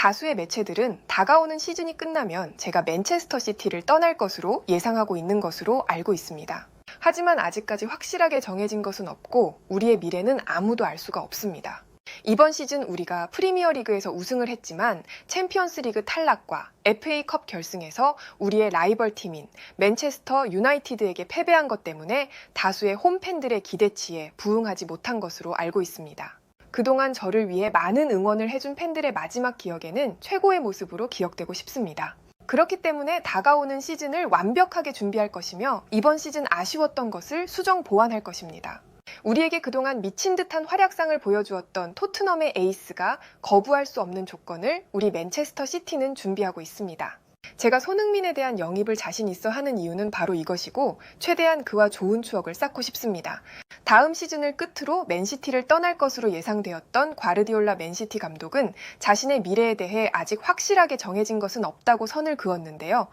다수의 매체들은 다가오는 시즌이 끝나면 제가 맨체스터 시티를 떠날 것으로 예상하고 있는 것으로 알고 있습니다. 하지만 아직까지 확실하게 정해진 것은 없고 우리의 미래는 아무도 알 수가 없습니다. 이번 시즌 우리가 프리미어 리그에서 우승을 했지만 챔피언스 리그 탈락과 FA컵 결승에서 우리의 라이벌 팀인 맨체스터 유나이티드에게 패배한 것 때문에 다수의 홈팬들의 기대치에 부응하지 못한 것으로 알고 있습니다. 그동안 저를 위해 많은 응원을 해준 팬들의 마지막 기억에는 최고의 모습으로 기억되고 싶습니다. 그렇기 때문에 다가오는 시즌을 완벽하게 준비할 것이며 이번 시즌 아쉬웠던 것을 수정 보완할 것입니다. 우리에게 그동안 미친 듯한 활약상을 보여주었던 토트넘의 에이스가 거부할 수 없는 조건을 우리 맨체스터 시티는 준비하고 있습니다. 제가 손흥민에 대한 영입을 자신 있어 하는 이유는 바로 이것이고 최대한 그와 좋은 추억을 쌓고 싶습니다. 다음 시즌을 끝으로 맨시티를 떠날 것으로 예상되었던 과르디올라 맨시티 감독은 자신의 미래에 대해 아직 확실하게 정해진 것은 없다고 선을 그었는데요.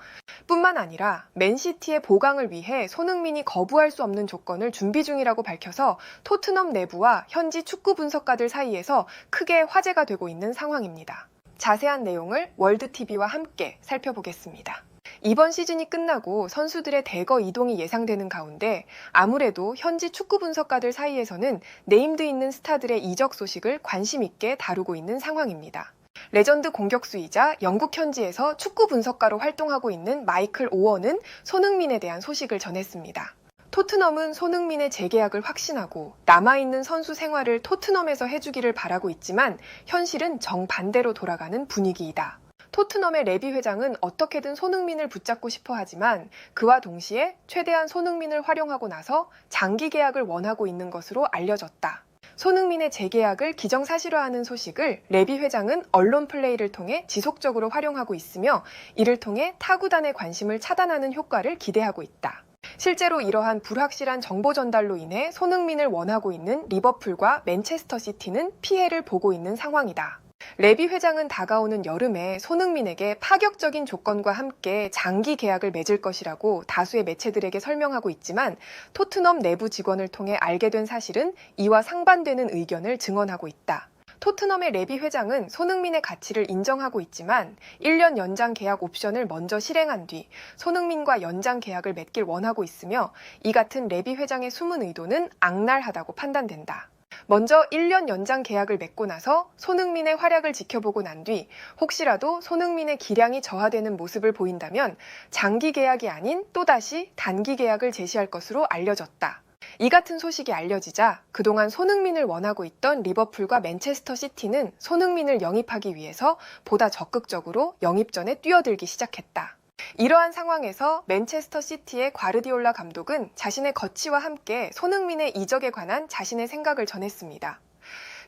뿐만 아니라 맨시티의 보강을 위해 손흥민이 거부할 수 없는 조건을 준비 중이라고 밝혀서 토트넘 내부와 현지 축구 분석가들 사이에서 크게 화제가 되고 있는 상황입니다. 자세한 내용을 월드TV와 함께 살펴보겠습니다. 이번 시즌이 끝나고 선수들의 대거 이동이 예상되는 가운데 아무래도 현지 축구 분석가들 사이에서는 네임드 있는 스타들의 이적 소식을 관심 있게 다루고 있는 상황입니다. 레전드 공격수이자 영국 현지에서 축구 분석가로 활동하고 있는 마이클 오원은 손흥민에 대한 소식을 전했습니다. 토트넘은 손흥민의 재계약을 확신하고 남아있는 선수 생활을 토트넘에서 해주기를 바라고 있지만 현실은 정반대로 돌아가는 분위기이다. 토트넘의 레비 회장은 어떻게든 손흥민을 붙잡고 싶어 하지만 그와 동시에 최대한 손흥민을 활용하고 나서 장기 계약을 원하고 있는 것으로 알려졌다. 손흥민의 재계약을 기정사실화하는 소식을 레비 회장은 언론 플레이를 통해 지속적으로 활용하고 있으며 이를 통해 타구단의 관심을 차단하는 효과를 기대하고 있다. 실제로 이러한 불확실한 정보 전달로 인해 손흥민을 원하고 있는 리버풀과 맨체스터 시티는 피해를 보고 있는 상황이다. 레비 회장은 다가오는 여름에 손흥민에게 파격적인 조건과 함께 장기 계약을 맺을 것이라고 다수의 매체들에게 설명하고 있지만 토트넘 내부 직원을 통해 알게 된 사실은 이와 상반되는 의견을 증언하고 있다. 토트넘의 레비 회장은 손흥민의 가치를 인정하고 있지만 1년 연장 계약 옵션을 먼저 실행한 뒤 손흥민과 연장 계약을 맺길 원하고 있으며 이 같은 레비 회장의 숨은 의도는 악랄하다고 판단된다. 먼저 1년 연장 계약을 맺고 나서 손흥민의 활약을 지켜보고 난 뒤 혹시라도 손흥민의 기량이 저하되는 모습을 보인다면 장기 계약이 아닌 또다시 단기 계약을 제시할 것으로 알려졌다. 이 같은 소식이 알려지자 그동안 손흥민을 원하고 있던 리버풀과 맨체스터 시티는 손흥민을 영입하기 위해서 보다 적극적으로 영입전에 뛰어들기 시작했다. 이러한 상황에서 맨체스터 시티의 과르디올라 감독은 자신의 거치와 함께 손흥민의 이적에 관한 자신의 생각을 전했습니다.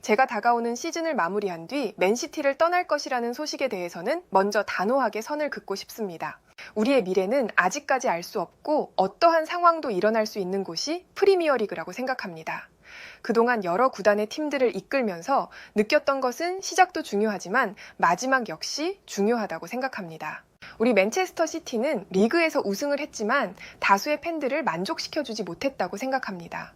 제가 다가오는 시즌을 마무리한 뒤 맨시티를 떠날 것이라는 소식에 대해서는 먼저 단호하게 선을 긋고 싶습니다. 우리의 미래는 아직까지 알 수 없고 어떠한 상황도 일어날 수 있는 곳이 프리미어 리그라고 생각합니다. 그동안 여러 구단의 팀들을 이끌면서 느꼈던 것은 시작도 중요하지만 마지막 역시 중요하다고 생각합니다. 우리 맨체스터 시티는 리그에서 우승을 했지만 다수의 팬들을 만족시켜주지 못했다고 생각합니다.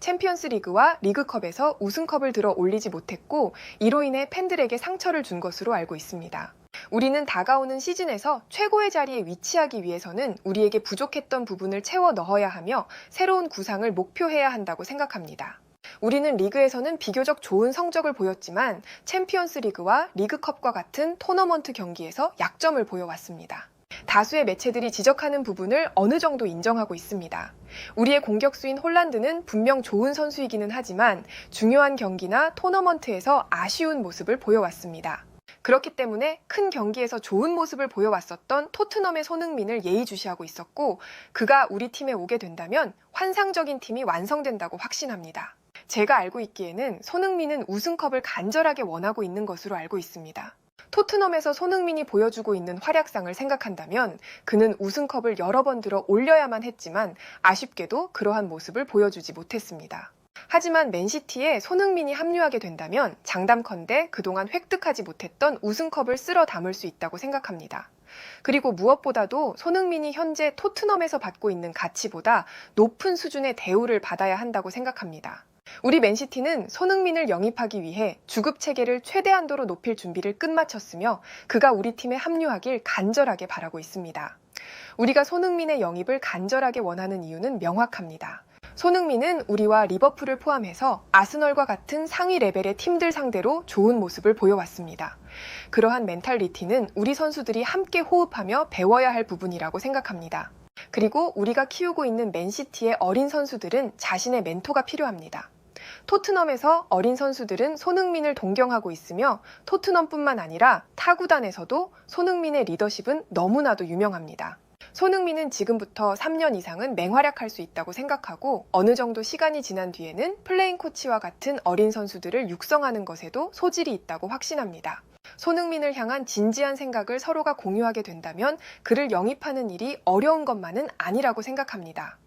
챔피언스 리그와 리그컵에서 우승컵을 들어 올리지 못했고 이로 인해 팬들에게 상처를 준 것으로 알고 있습니다. 우리는 다가오는 시즌에서 최고의 자리에 위치하기 위해서는 우리에게 부족했던 부분을 채워 넣어야 하며 새로운 구상을 목표해야 한다고 생각합니다. 우리는 리그에서는 비교적 좋은 성적을 보였지만 챔피언스 리그와 리그컵과 같은 토너먼트 경기에서 약점을 보여왔습니다. 다수의 매체들이 지적하는 부분을 어느 정도 인정하고 있습니다. 우리의 공격수인 홀란드는 분명 좋은 선수이기는 하지만 중요한 경기나 토너먼트에서 아쉬운 모습을 보여왔습니다. 그렇기 때문에 큰 경기에서 좋은 모습을 보여왔었던 토트넘의 손흥민을 예의주시하고 있었고 그가 우리 팀에 오게 된다면 환상적인 팀이 완성된다고 확신합니다. 제가 알고 있기에는 손흥민은 우승컵을 간절하게 원하고 있는 것으로 알고 있습니다. 토트넘에서 손흥민이 보여주고 있는 활약상을 생각한다면 그는 우승컵을 여러 번 들어 올려야만 했지만 아쉽게도 그러한 모습을 보여주지 못했습니다. 하지만 맨시티에 손흥민이 합류하게 된다면 장담컨대 그동안 획득하지 못했던 우승컵을 쓸어 담을 수 있다고 생각합니다. 그리고 무엇보다도 손흥민이 현재 토트넘에서 받고 있는 가치보다 높은 수준의 대우를 받아야 한다고 생각합니다. 우리 맨시티는 손흥민을 영입하기 위해 주급 체계를 최대한도로 높일 준비를 끝마쳤으며 그가 우리 팀에 합류하길 간절하게 바라고 있습니다. 우리가 손흥민의 영입을 간절하게 원하는 이유는 명확합니다. 손흥민은 우리와 리버풀을 포함해서 아스널과 같은 상위 레벨의 팀들 상대로 좋은 모습을 보여왔습니다. 그러한 멘탈리티는 우리 선수들이 함께 호흡하며 배워야 할 부분이라고 생각합니다. 그리고 우리가 키우고 있는 맨시티의 어린 선수들은 자신의 멘토가 필요합니다. 토트넘에서 어린 선수들은 손흥민을 동경하고 있으며 토트넘뿐만 아니라 타구단에서도 손흥민의 리더십은 너무나도 유명합니다. 손흥민은 지금부터 3년 이상은 맹활약할 수 있다고 생각하고 어느 정도 시간이 지난 뒤에는 플레인 코치와 같은 어린 선수들을 육성하는 것에도 소질이 있다고 확신합니다. 손흥민을 향한 진지한 생각을 서로가 공유하게 된다면 그를 영입하는 일이 어려운 것만은 아니라고 생각합니다.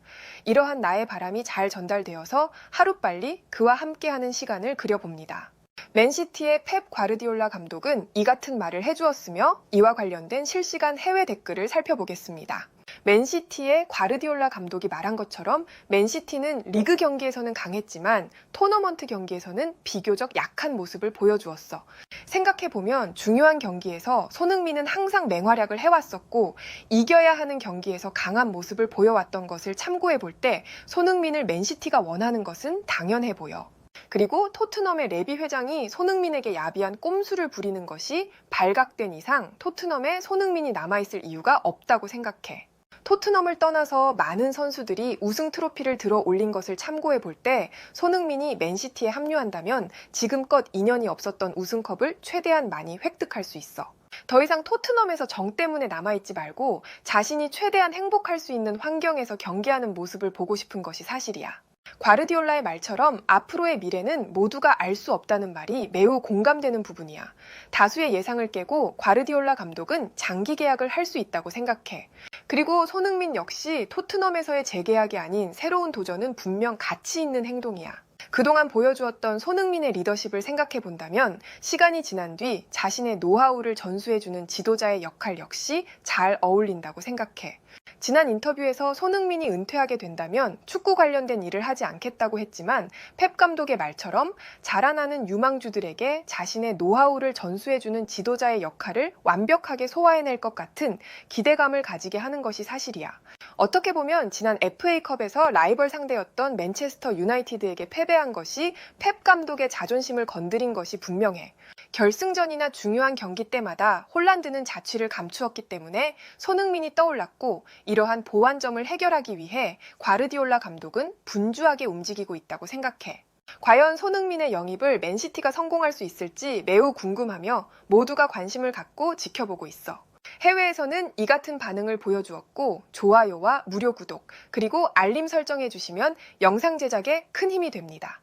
이러한 나의 바람이 잘 전달되어서 하루빨리 그와 함께하는 시간을 그려봅니다. 맨시티의 펩 과르디올라 감독은 이 같은 말을 해주었으며 이와 관련된 실시간 해외 댓글을 살펴보겠습니다. 맨시티의 과르디올라 감독이 말한 것처럼 맨시티는 리그 경기에서는 강했지만 토너먼트 경기에서는 비교적 약한 모습을 보여주었어. 생각해보면 중요한 경기에서 손흥민은 항상 맹활약을 해왔었고 이겨야 하는 경기에서 강한 모습을 보여왔던 것을 참고해 볼 때 손흥민을 맨시티가 원하는 것은 당연해 보여. 그리고 토트넘의 레비 회장이 손흥민에게 야비한 꼼수를 부리는 것이 발각된 이상 토트넘에 손흥민이 남아있을 이유가 없다고 생각해. 토트넘을 떠나서 많은 선수들이 우승 트로피를 들어 올린 것을 참고해 볼 때 손흥민이 맨시티에 합류한다면 지금껏 인연이 없었던 우승컵을 최대한 많이 획득할 수 있어. 더 이상 토트넘에서 정 때문에 남아있지 말고 자신이 최대한 행복할 수 있는 환경에서 경기하는 모습을 보고 싶은 것이 사실이야. 과르디올라의 말처럼 앞으로의 미래는 모두가 알 수 없다는 말이 매우 공감되는 부분이야. 다수의 예상을 깨고 과르디올라 감독은 장기 계약을 할 수 있다고 생각해. 그리고 손흥민 역시 토트넘에서의 재계약이 아닌 새로운 도전은 분명 가치 있는 행동이야. 그동안 보여주었던 손흥민의 리더십을 생각해 본다면 시간이 지난 뒤 자신의 노하우를 전수해주는 지도자의 역할 역시 잘 어울린다고 생각해. 지난 인터뷰에서 손흥민이 은퇴하게 된다면 축구 관련된 일을 하지 않겠다고 했지만 펩 감독의 말처럼 자라나는 유망주들에게 자신의 노하우를 전수해주는 지도자의 역할을 완벽하게 소화해낼 것 같은 기대감을 가지게 하는 것이 사실이야. 어떻게 보면 지난 FA컵에서 라이벌 상대였던 맨체스터 유나이티드에게 패배한 것이 펩 감독의 자존심을 건드린 것이 분명해. 결승전이나 중요한 경기 때마다 홀란드는 자취를 감추었기 때문에 손흥민이 떠올랐고 이러한 보완점을 해결하기 위해 과르디올라 감독은 분주하게 움직이고 있다고 생각해. 과연 손흥민의 영입을 맨시티가 성공할 수 있을지 매우 궁금하며 모두가 관심을 갖고 지켜보고 있어. 해외에서는 이 같은 반응을 보여주었고 좋아요와 무료 구독 그리고 알림 설정해 주시면 영상 제작에 큰 힘이 됩니다.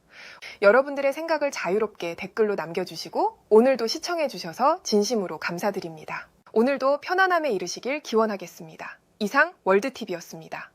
여러분들의 생각을 자유롭게 댓글로 남겨주시고 오늘도 시청해 주셔서 진심으로 감사드립니다. 오늘도 편안함에 이르시길 기원하겠습니다. 이상 월드TV였습니다.